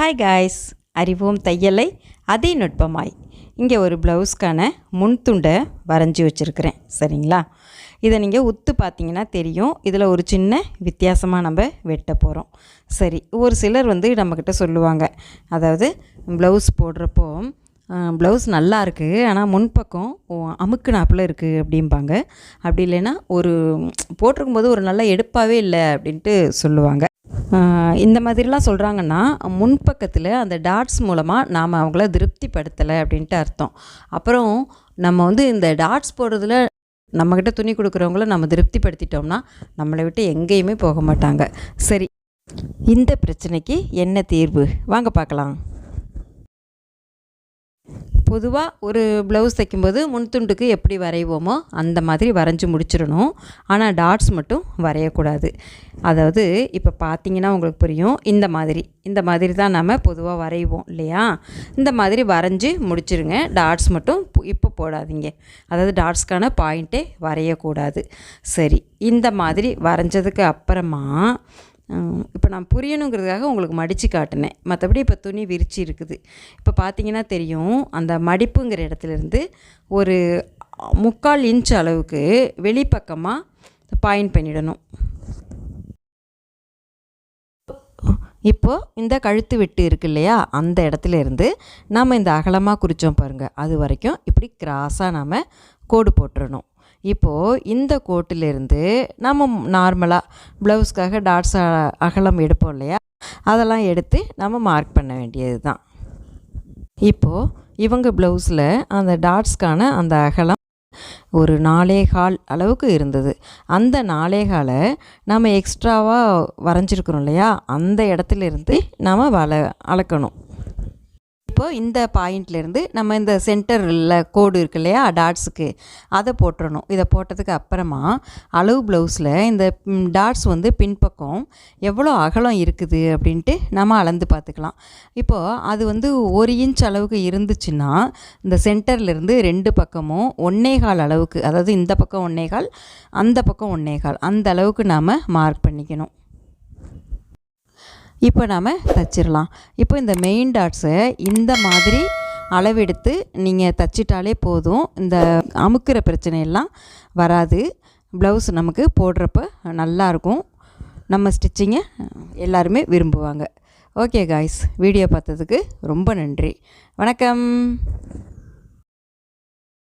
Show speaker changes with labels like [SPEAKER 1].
[SPEAKER 1] Hi guys அறிவோம் தையலை அதே நுட்பமாய். இங்கே ஒரு ப்ளவுஸ்க்கான முன்துண்டை வரைஞ்சி வச்சுருக்கிறேன் சரிங்களா? இதை நீங்கள் உத்து பார்த்தீங்கன்னா தெரியும். இதில் ஒரு சின்ன வித்தியாசமாக நம்ம வெட்ட போகிறோம். சரி ஒரு சிலர் வந்து நம்மக்கிட்ட சொல்லுவாங்க. அதாவது ப்ளவுஸ் போடுறப்போ ப்ளவுஸ் நல்லா இருக்குது ஆனால் முன்பக்கம் அமுக்கு நாப்பில் இருக்குது அப்படிம்பாங்க. அப்படி இல்லைன்னா ஒரு போட்டிருக்கும் போது ஒரு நல்ல எடுப்பாகவே இல்லை அப்படின்ட்டு சொல்லுவாங்க. இந்த மாதிரிலாம் சொல்கிறாங்கன்னா முன்பக்கத்தில் அந்த டாட்ஸ் மூலமாக நாம் அவங்கள திருப்திப்படுத்தலை அப்படின்ட்டு அர்த்தம். அப்புறம் நம்ம வந்து இந்த டாட்ஸ் போடுறதுல நம்மக்கிட்ட துணி கொடுக்குறவங்கள நம்ம திருப்திப்படுத்திட்டோம்னா நம்மளை விட்டு எங்கேயுமே போக மாட்டாங்க. சரி இந்த பிரச்சனைக்கு என்ன தீர்வு? வாங்க பார்க்கலாம். பொதுவாக ஒரு ப்ளவுஸ் தைக்கும்போது முன்துண்டுக்கு எப்படி வரைவோமோ அந்த மாதிரி வரைஞ்சி முடிச்சிடணும். ஆனால் டாட்ஸ் மட்டும் வரையக்கூடாது. அதாவது இப்போ பார்த்தீங்கன்னா உங்களுக்கு புரியும். இந்த மாதிரி இந்த மாதிரி தான் நம்ம பொதுவாக வரைவோம் இல்லையா? இந்த மாதிரி வரைஞ்சி முடிச்சிருங்க. டாட்ஸ் மட்டும் பு- இப்போ போடாதீங்க. அதாவது டாட்ஸ்க்கான பாயிண்ட்டே வரையக்கூடாது. சரி இந்த மாதிரி வரைஞ்சதுக்கு அப்புறமா இப்போ நான் புரியணுங்கிறதுக்காக உங்களுக்கு மடித்து காட்டினேன். மற்றபடி இப்போ துணி விரிச்சு இருக்குது. இப்போ பார்த்தீங்கன்னா தெரியும் அந்த மடிப்புங்கிற இடத்துலேருந்து ஒரு முக்கால் இன்ச் அளவுக்கு வெளிப்பக்கமாக பாயிண்ட் பண்ணிடணும். இப்போது இந்த கழுத்து வெட்டு இருக்கு இல்லையா அந்த இடத்துல இருந்து நாம் இந்த அகலமாக குறித்தோம் பாருங்கள் அது வரைக்கும் இப்படி கிராஸாக நாம் கோடு போட்டுறணும். இப்போது இந்த கோட்டிலிருந்து நம்ம நார்மலாக ப்ளவுஸ்க்காக டாட்ஸ் அகலம் எடுப்போம் இல்லையா? அதெல்லாம் எடுத்து நம்ம மார்க் பண்ண வேண்டியது தான் இப்போது இவங்க ப்ளவுஸில் அந்த டாட்ஸ்க்கான அந்த அகலம் ஒரு நாலேகால் அளவுக்கு இருந்தது. அந்த நாலேகாலை நம்ம எக்ஸ்ட்ராவாக வரைஞ்சிருக்கிறோம் இல்லையா? அந்த இடத்துல இருந்து நம்ம வள அளக்கணும். இப்போது இந்த பாயிண்ட்லேருந்து நம்ம இந்த சென்டரில் கோடு இருக்கு இல்லையா டாட்ஸுக்கு அதை போட்டுறணும். இதை போட்டதுக்கு அப்புறமா அளவு ப்ளவுஸில் இந்த டாட்ஸ் வந்து பின்பக்கம் எவ்வளோ அகலம் இருக்குது அப்படின்ட்டு நம்ம அளந்து பார்த்துக்கலாம். இப்போது அது வந்து ஒரு இன்ச் அளவுக்கு இருந்துச்சுன்னா இந்த சென்டர்லேருந்து ரெண்டு பக்கமும் ஒன்னே கால் அளவுக்கு அதாவது இந்த பக்கம் ஒன்னே கால் அந்த பக்கம் ஒன்னே கால் அந்த அளவுக்கு நாம் மார்க் பண்ணிக்கணும். இப்போ நாம் தச்சிடலாம் இப்போ இந்த மெயின் டாட்ஸை இந்த மாதிரி அளவெடுத்து நீங்கள் தச்சிட்டாலே போதும். இந்த அமுக்கிற பிரச்சனையெல்லாம் வராது. ப்ளவுஸ் நமக்கு போடுறப்ப நல்லாயிருக்கும் நம்ம ஸ்டிச்சிங்கை எல்லாருமே விரும்புவாங்க. ஓகே காய்ஸ் வீடியோ பார்த்ததுக்கு ரொம்ப நன்றி. வணக்கம்.